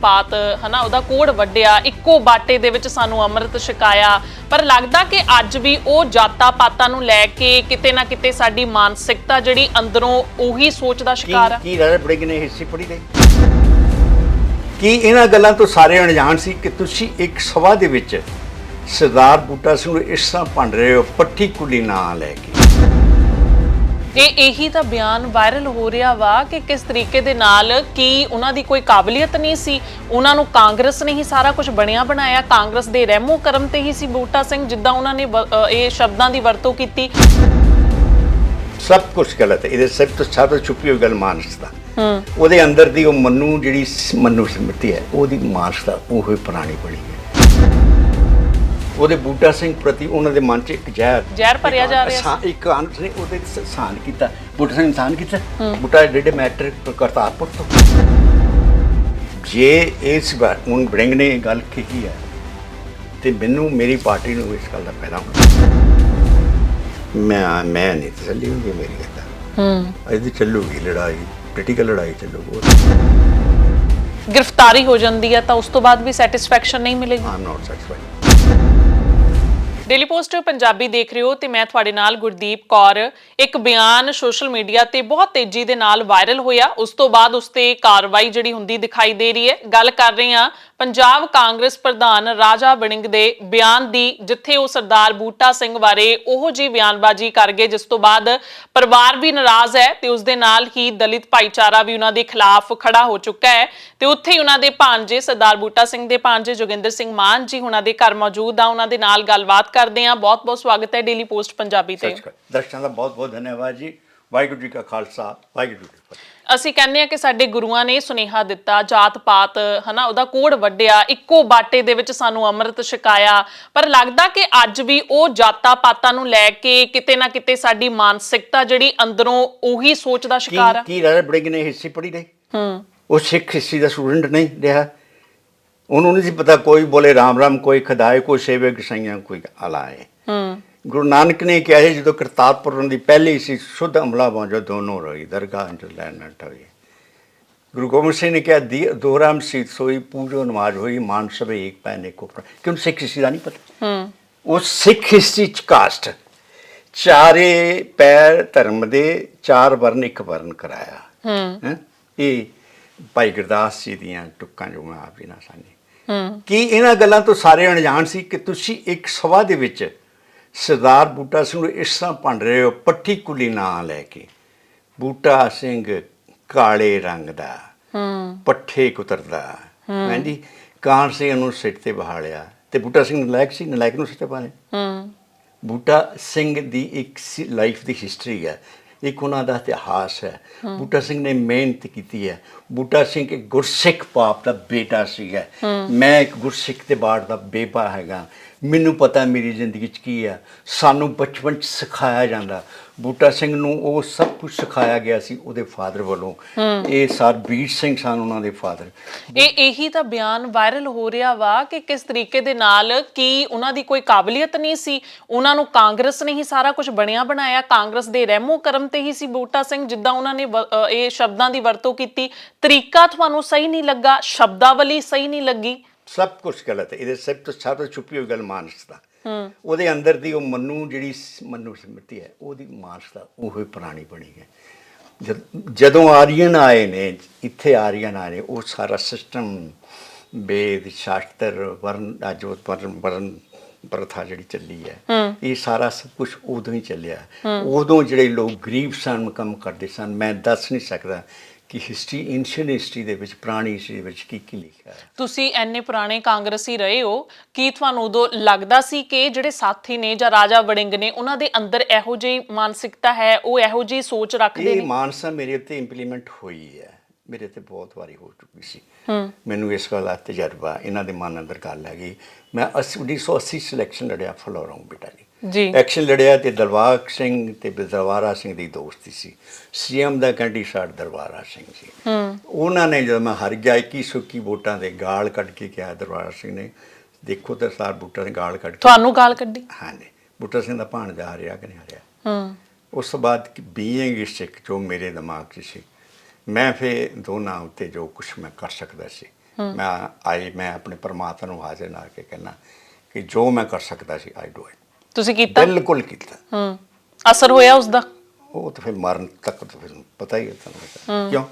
ਪਾਤ ਹਨਾ ਉਹਦਾ ਕੋੜ ਵੱਡਿਆ ਇੱਕੋ ਬਾਟੇ ਦੇ ਵਿੱਚ ਸਾਨੂੰ ਅੰਮ੍ਰਿਤ ਛਕਾਇਆ। ਪਰ ਲੱਗਦਾ ਕਿ ਅੱਜ ਵੀ ਉਹ ਜਾਤਾਂ ਪਾਤਾਂ ਨੂੰ ਲੈ ਕੇ ਕਿਤੇ ਨਾ ਕਿਤੇ ਸਾਡੀ ਮਾਨਸਿਕਤਾ ਜਿਹੜੀ ਅੰਦਰੋਂ ਉਹੀ ਸੋਚ ਦਾ ਕੀ ਸ਼ਿਕਾਰ ਆ। ਕੀ ਰਾਜਾ ਬੜਿੰਗ ਨੇ ਹਿੱਸੀ ਪੜੀ ਗਈ ਕੀ ਇਹਨਾਂ ਗੱਲਾਂ ਤੋਂ ਸਾਰੇ ਅਣਜਾਣ ਸੀ ਕਿ ਤੁਸੀਂ ਇੱਕ ਸਭਾ ਦੇ ਵਿੱਚ ਸਰਦਾਰ ਬੂਟਾ ਸਿੰਘ ਨੂੰ ਇਸ ਤਰ੍ਹਾਂ ਭੰਡ ਰਹੇ ਹੋ ਪੱਠੀ ਕੁਲੀ ਨਾਂ ਲੈ ਕੇ? ਇਹ ਇਹੀ ਤਾਂ ਬਿਆਨ ਵਾਇਰਲ ਹੋ ਰਿਹਾ ਵਾ ਕਿ ਕਿਸ ਤਰੀਕੇ ਦੇ ਨਾਲ ਕੀ ਉਹਨਾਂ ਦੀ ਕੋਈ ਕਾਬਲੀਅਤ ਨਹੀਂ ਸੀ ਉਹਨਾਂ ਨੂੰ ਕਾਂਗਰਸ ਨੇ ਹੀ ਸਾਰਾ ਕੁਝ ਬਣਿਆ ਬਣਾਇਆ ਕਾਂਗਰਸ ਦੇ ਰਹਿਮੋ ਕਰਮ ਤੇ ਹੀ ਸੀ ਬੂਟਾ ਸਿੰਘ ਜਿੱਦਾਂ ਉਹਨਾਂ ਨੇ ਇਹ ਸ਼ਬਦਾਂ ਦੀ ਵਰਤੋਂ ਕੀਤੀ। ਸਭ ਕੁਝ ਗਲਤ ਹੈ ਇਹਦੇ ਸਭ ਤੋਂ ਸਭ ਤੋਂ ਛੁਪੀ ਹੋਈ ਗੱਲ ਮਾਨਸਤਾ। ਉਹਦੇ ਅੰਦਰ ਦੀ ਉਹ ਮਨੂ ਜਿਹੜੀ ਮਨੂ ਸਮਿਤੀ ਹੈ ਉਹਦੀ ਮਾਨਸਤਾ ਉਹ ਹੀ ਪੁਰਾਣੀ ਬਣੀ ਹੈ। ਉਹਦੇ ਬੂਟਾ ਸਿੰਘ ਪ੍ਰਤੀ ਉਹਨਾਂ ਦੇ ਮਨ 'ਚ ਇੱਕ ਜ਼ਹਿਰ ਜ਼ਹਿਰ ਭਰਿਆ ਜਾ ਰਿਹਾ ਸੀ। ਇੱਕ ਅੰਤ ਨੇ ਉਹਦੇ ਸਾਨ ਕੀਤਾ ਬੂਟਾ ਸਿੰਘ ਇਨਸਾਨ ਕੀਤਾ। ਬੂਟਾ ਜਿਹੜੇ ਮੈਟਰ ਕਰਤਾਰਪੁਰ ਤੋਂ। ਜੇ ਇਸ ਵਾਰ ਹੁਣ ਬ੍ਰਿੰਗ ਨੇ ਗੱਲ ਕਹੀ ਹੈ ਤੇ ਮੈਨੂੰ ਮੇਰੀ ਪਾਰਟੀ ਨੂੰ ਇਸ ਗੱਲ ਦਾ ਫਾਇਦਾ ਹੋਣਾ ਮੈਂ ਮੈਂ ਨਹੀਂ ਤਸੱਲੀ ਹੁੰਦੀ ਮੇਰੀ ਗੱਲ ਹੂੰ। ਇਹਦੀ ਚੱਲੂਗੀ ਲੜਾਈ ਪੋਲੀਟੀਕਲ ਲੜਾਈ ਚੱਲੂਗੀ। ਗ੍ਰਿਫਤਾਰੀ ਹੋ ਜਾਂਦੀ ਹੈ ਤਾਂ ਉਸ ਤੋਂ ਬਾਅਦ ਵੀ ਸੈਟੀਸਫੈਕਸ਼ਨ ਨਹੀਂ ਮਿਲੇਗੀ। Am not satisfied Daily Post Punjabi ਦੇਖ ਰਹੇ ਹੋ ਤੇ ਮੈਂ ਤੁਹਾਡੇ ਨਾਲ ਗੁਰਦੀਪ ਕੌਰ। ਇੱਕ ਬਿਆਨ ਸੋਸ਼ਲ ਮੀਡੀਆ ਤੇ ਬਹੁਤ ਤੇਜ਼ੀ ਦੇ ਨਾਲ ਵਾਇਰਲ ਹੋਇਆ। ਉਸ ਤੋਂ ਬਾਅਦ ਉਸ ਤੇ ਕਾਰਵਾਈ ਜਿਹੜੀ ਹੁੰਦੀ ਦਿਖਾਈ ਦੇ ਰਹੀ ਹੈ। ਗੱਲ ਕਰ ਰਹੇ ਹਾਂ ਪੰਜਾਬ ਕਾਂਗਰਸ ਪ੍ਰਧਾਨ ਰਾਜਾ ਵੜਿੰਗ ਦੇ ਬਿਆਨ ਦੀ, ਜਿੱਥੇ ਉਹ ਸਰਦਾਰ ਬੂਟਾ ਸਿੰਘ ਬਾਰੇ ਉਹੋ ਜੀ ਬਿਆਨਬਾਜ਼ੀ ਕਰ ਗਏ, ਜਿਸ ਤੋਂ ਬਾਅਦ ਪਰਿਵਾਰ ਵੀ ਨਾਰਾਜ਼ ਹੈ ਤੇ ਉਸ ਦੇ ਨਾਲ ਹੀ ਦਲਿਤ ਭਾਈਚਾਰਾ ਵੀ ਉਹਨਾਂ ਦੇ ਖਿਲਾਫ ਖੜਾ ਹੋ ਚੁੱਕਾ ਹੈ। ਤੇ ਉੱਥੇ ਹੀ ਉਹਨਾਂ ਦੇ ਭਾਂਜੇ ਸਰਦਾਰ ਬੂਟਾ ਸਿੰਘ ਦੇ ਭਾਂਜੇ ਜੋਗਿੰਦਰ ਸਿੰਘ ਮਾਨ ਜੀ, ਉਹਨਾਂ ਦੇ ਘਰ ਮੌਜੂਦ ਆ, ਉਹਨਾਂ ਦੇ ਨਾਲ ਗੱਲਬਾਤ ਕਰਦੇ ਆ ਬਹੁਤ ਬਹੁਤ ਸਵਾਗਤ ਹੈ ਡੇਲੀ ਪੋਸਟ ਪੰਜਾਬੀ ਤੇ। ਦਰਸ਼ਕਾਂ ਦਾ ਬਹੁਤ ਬਹੁਤ ਧੰਨਵਾਦ ਜੀ। ਵਾਹਿਗੁਰੂ ਜੀ ਕਾ ਖਾਲਸਾ ਵਾਹਿਗੁਰੂ ਜੀ ਕੀ ਫਤਿਹ। ਅਸੀਂ ਕਹਿੰਦੇ ਆ ਕਿ ਸਾਡੇ ਗੁਰੂਆਂ ਨੇ ਸੁਨੇਹਾ ਦਿੱਤਾ ਜਾਤ ਪਾਤ ਹਨਾ ਉਹਦਾ ਕੋੜ ਵੱਡਿਆ ਇੱਕੋ ਬਾਟੇ ਦੇ ਵਿੱਚ ਸਾਨੂੰ ਅੰਮ੍ਰਿਤ ਛਕਾਇਆ। ਪਰ ਲੱਗਦਾ ਕਿ ਅੱਜ ਵੀ ਉਹ ਜਾਤਾਂ ਪਾਤਾਂ ਨੂੰ ਲੈ ਕੇ ਕਿਤੇ ਨਾ ਕਿਤੇ ਸਾਡੀ ਮਾਨਸਿਕਤਾ ਜਿਹੜੀ ਅੰਦਰੋਂ ਉਹੀ ਸੋਚ ਦਾ ਕੀ ਸ਼ਿਕਾਰ ਆ। ਕੀ ਰਾਜਾ ਬੜਿੰਗ ਨੇ ਹਿੱਸੀ ਪੜੀ ਗਈ ਹੂੰ। ਉਹ ਸਿੱਖ ਹਿੱਸੀ ਦਾ ਸਟੂਡੈਂਟ ਨਹੀਂ ਰਿਹਾ। ਉਹਨੂੰ ਨਹੀਂ ਸੀ ਪਤਾ ਕੋਈ ਬੋਲੇ ਰਾਮ ਰਾਮ ਕੋਈ ਖਦਾਏ ਕੋਈ ਸੇਵੇ ਗਸਾਈਆਂ ਕੋਈ ਆਲਾਏ ਹੂੰ ਗੁਰੂ ਨਾਨਕ ਨੇ ਕਿਹਾ ਸੀ ਜਦੋਂ ਕਰਤਾਰਪੁਰ ਦੀ ਪਹਿਲੀ ਸੀ ਸ਼ੁੱਧ ਅਮਲਾ ਬਾਂਜੋ ਦੋਨੋਂ ਰਹੀ ਦਰਗਾਹ ਅੰਚ ਲੈਣ ਟਵੇ ਗੁਰੂ ਗੋਬਿੰਦ ਸਿੰਘ ਨੇ ਕਿਹਾ ਦੀ ਦੋਰਾਮ ਸੀਤ ਸੋਈ ਪੂਜੋ ਨਮਾਜ਼ ਹੋਈ ਮਾਨ ਸਭੇ ਇੱਕ ਪੈਨੇ ਕੋ ਕਿਉਂ ਸਿੱਖ ਹਿੱਸੀ ਦਾ ਨਹੀਂ ਪਤਾ ਹੂੰ ਉਹ ਸਿੱਖ ਹਿਸਟਰੀ ਚ ਕਾਸਟ ਚਾਰੇ ਪੈਰ ਧਰਮ ਦੇ ਚਾਰ ਵਰਨ ਇੱਕ ਵਰਨ ਕਰਾਇਆ ਹੂੰ ਇਹ ਭਾਈ ਗੁਰਦਾਸ ਜੀ ਦੀਆਂ ਟੁੱਕਾਂ ਜੋ ਮੈਂ ਆਪ ਹੀ ਨਾ ਸਾਨੀ ਹੂੰ ਕੀ ਇਹਨਾਂ ਗੱਲਾਂ ਤੋਂ ਸਾਰੇ ਅਣਜਾਣ ਸੀ ਕਿ ਤੁਸੀਂ ਇੱਕ ਸਭਾ ਦੇ ਵਿੱਚ ਸਰਦਾਰ ਬੂਟਾ ਸਿੰਘ ਨੂੰ ਇਸ ਤਰ੍ਹਾਂ ਭੰਡ ਰਹੇ ਹੋ ਪੱਠੀ ਕੁਲੀ ਨਾਂ ਲੈ ਕੇ। ਬੂਟਾ ਸਿੰਘ ਕਾਲੇ ਰੰਗ ਦਾ ਹੂੰ ਪੱਠੇ ਕੁਤਰਦਾ। ਹਾਂਜੀ ਕਾਂਰ ਸਿੰਘ ਨੂੰ ਸਿੱਟ ਤੇ ਬਹਾਲਿਆ ਤੇ ਬੂਟਾ ਸਿੰਘ ਨਲਾਇਕ ਸੀ ਨਲਾਇਕ ਨੂੰ ਸਿੱਟ ਤੇ ਪਾਣੇ ਹੂੰ। ਬੂਟਾ ਸਿੰਘ ਦੀ ਇੱਕ ਲਾਈਫ ਦੀ ਹਿਸਟਰੀ ਹੈ। ਇੱਕ ਉਹਨਾਂ ਦਾ ਇਤਿਹਾਸ ਹੈ। ਬੂਟਾ ਸਿੰਘ ਨੇ ਮਿਹਨਤ ਕੀਤੀ ਹੈ। ਬੂਟਾ ਸਿੰਘ ਇੱਕ ਗੁਰਸਿੱਖ ਪਾਪ ਦਾ ਬੇਟਾ ਸੀਗਾ। ਮੈਂ ਇੱਕ ਗੁਰਸਿੱਖ ਦੇ ਬਾੜ ਦਾ ਬੇਪਾ ਹੈਗਾ। ਮੈਨੂੰ ਪਤਾ ਮੇਰੀ ਜ਼ਿੰਦਗੀ 'ਚ ਕੀ ਹੈ ਸਾਨੂੰ ਬਚਪਨ 'ਚ ਸਿਖਾਇਆ ਜਾਂਦਾ। ਬੂਟਾ ਸਿੰਘ ਨੂੰ ਉਹ ਸਭ ਕੁਝ ਸਿਖਾਇਆ ਗਿਆ ਸੀ ਉਹਦੇ ਫਾਦਰ ਵੱਲੋਂ। ਇਹ ਸਰ ਵੀਰ ਸਿੰਘ ਸਨ ਉਹਨਾਂ ਦੇ ਫਾਦਰ। ਇਹ ਇਹੀ ਤਾਂ ਬਿਆਨ ਵਾਇਰਲ ਹੋ ਰਿਹਾ ਵਾ ਕਿ ਕਿਸ ਤਰੀਕੇ ਦੇ ਨਾਲ ਕੀ ਉਹਨਾਂ ਦੀ ਕੋਈ ਕਾਬਲੀਅਤ ਨਹੀਂ ਸੀ। ਉਹਨਾਂ ਨੂੰ ਕਾਂਗਰਸ ਨੇ ਹੀ ਸਾਰਾ ਕੁਝ ਬਣਿਆ ਬਣਾਇਆ। ਕਾਂਗਰਸ ਦੇ ਰਹਿਮੋ ਕਰਮ ਤੇ ਹੀ ਸੀ ਬੂਟਾ ਸਿੰਘ ਜਿੱਦਾਂ ਉਹਨਾਂ ਨੇ ਇਹ ਸ਼ਬਦਾਂ ਦੀ ਵਰਤੋਂ ਕੀਤੀ। ਤਰੀਕਾ ਤੁਹਾਨੂੰ ਸਹੀ ਨਹੀਂ ਲੱਗਾ ਸ਼ਬਦਾਵਲੀ ਸਹੀ ਨਹੀਂ ਲੱਗੀ। ਸਭ ਕੁਝ ਗਲਤ ਹੈ। ਇਹਦੇ ਸਭ ਤੋਂ ਤੋਂ ਛੁਪੀ ਹੋਈ ਗੱਲ ਮਾਨਸਤਾ। ਉਹਦੇ ਅੰਦਰ ਦੀ ਉਹ ਮਨੂ ਜਿਹੜੀ ਮਨੂ ਸਮਿਤੀ ਹੈ ਉਹਦੀ ਮਾਨਸਤਾ ਉਹ ਹੀ ਪੁਰਾਣੀ ਬਣੀ ਹੈ। ਜਦ- ਆਰੀਅਨ ਆਏ ਨੇ ਇੱਥੇ ਆਰੀਅਨ ਆਏ ਨੇ ਉਹ ਸਾਰਾ ਸਿਸਟਮ ਵੇਦ ਸ਼ਾਸਤਰ ਵਰਨ ਅਜੋਤ ਵਰਨ ਵਰਨ ਪ੍ਰਥਾ ਜਿਹੜੀ ਚੱਲੀ ਹੈ ਇਹ ਸਾਰਾ ਸਭ ਕੁਝ ਉਦੋਂ ਹੀ ਚੱਲਿਆ। ਉਦੋਂ ਜਿਹੜੇ ਲੋਕ ਗਰੀਬ ਸਨ ਕੰਮ ਕਰਦੇ ਸਨ ਮੈਂ ਦੱਸ ਨਹੀਂ ਸਕਦਾ ਕਿ ਹਿਸਟਰੀ ਇਨਸ਼ੀਅਲ ਹਿਸਟਰੀ ਦੇ ਵਿੱਚ ਪੁਰਾਣੀ ਹਿਸਟਰੀ ਵਿੱਚ ਕੀ ਕੀ ਲਿਖਿਆ ਹੈ? ਤੁਸੀਂ ਐਨੇ ਪੁਰਾਣੇ ਕਾਂਗਰਸੀ ਰਹੇ ਹੋ ਕੀ ਤੁਹਾਨੂੰ ਉਦੋਂ ਲੱਗਦਾ ਸੀ ਕਿ ਜਿਹੜੇ ਸਾਥੀ ਨੇ ਜਾਂ ਰਾਜਾ ਵੜਿੰਗ ਨੇ ਉਹਨਾਂ ਦੇ ਅੰਦਰ ਇਹੋ ਜਿਹੀ ਮਾਨਸਿਕਤਾ ਹੈ ਉਹ ਇਹੋ ਜਿਹੀ ਸੋਚ ਰੱਖਦੇ ਇਹ ਨੇ? ਮਾਨਸਾ ਮੇਰੇ ਉੱਤੇ ਇੰਪਲੀਮੈਂਟ ਹੋਈ ਹੈ। ਮੇਰੇ ਤੇ ਬਹੁਤ ਵਾਰੀ ਹੋ ਚੁੱਕੀ ਸੀ। ਮੈਨੂੰ ਇਸ ਗੱਲ ਦਾ ਤਜਰਬਾ ਇਹਨਾਂ ਦੇ ਮਨ ਅੰਦਰ ਗੱਲ ਹੈਗੀ ਮੈਂ 80 1980 ਸਿਲੈਕਸ਼ਨ ਲੜਿਆ ਫਲੋਰੋਂ ਬੇਟਾ ਜੀ। ਐਕਸ਼ਨ ਲੜਿਆ ਤੇ ਦਰਬਾਰ ਸਿੰਘ ਤੇ ਦਰਬਾਰਾ ਸਿੰਘ ਦੀ ਦੋਸਤੀ ਸੀ। ਸੀਐਮ ਦਾ ਕੈਂਡੀਡੇਟ ਦਰਬਾਰਾ ਸਿੰਘ ਸੀ। ਉਹਨਾਂ ਨੇ ਜਦੋਂ ਮੈਂ ਹਰ ਗਿਆ 21 ਵੋਟਾਂ ਦੇ ਗਾਲ ਕੱਢ ਕੇ ਕਿਹਾ ਦਰਬਾਰਾ ਸਿੰਘ ਨੇ ਦੇਖੋ ਤਾਂ ਸਾਰ ਬੂਟਾ ਨੇ ਗਾਲ ਕੱਢ ਤੁਹਾਨੂੰ ਗਾਲ ਕੱਢੀ? ਹਾਂਜੀ। ਬੂਟਾ ਸਿੰਘ ਦਾ ਭਾਣਜਾ ਹਰਿਆ ਕਿ ਨਹੀਂ ਹਰਿਆ ਹੂੰ। ਉਸ ਤੋਂ ਬਾਅਦ ਬੀਇੰਗ ਸਿੱਖ ਜੋ ਮੇਰੇ ਦਿਮਾਗ 'ਚ ਸੀ ਮੈਂ ਫੇ ਦੋਨਾਂ ਉੱਤੇ ਜੋ ਕੁਝ ਮੈਂ ਕਰ ਸਕਦਾ ਸੀ। ਮੈਂ ਆਈ ਮੈਂ ਆਪਣੇ ਪਰਮਾਤਮਾ ਨੂੰ ਹਾਜ਼ਰ ਨਾ ਕੇ ਕਹਿਣਾ ਕਿ ਜੋ ਮੈਂ ਕਰ ਸਕਦਾ ਸੀ ਆਈ ਡੂ ਇਟ ਤੁਸੀਂ ਕੀਤਾ? ਬਿਲਕੁਲ ਕੀਤਾ। ਹੂੰ। ਅਸਰ ਹੋਇਆ ਉਸ ਦਾ ਉਹ ਤਾਂ ਫਿਰ ਮਰਨ ਤੱਕ ਤਾਂ ਫਿਰ ਪਤਾ ਹੀ ਹੈ ਤੁਹਾਨੂੰ। ਕਿਉਂ?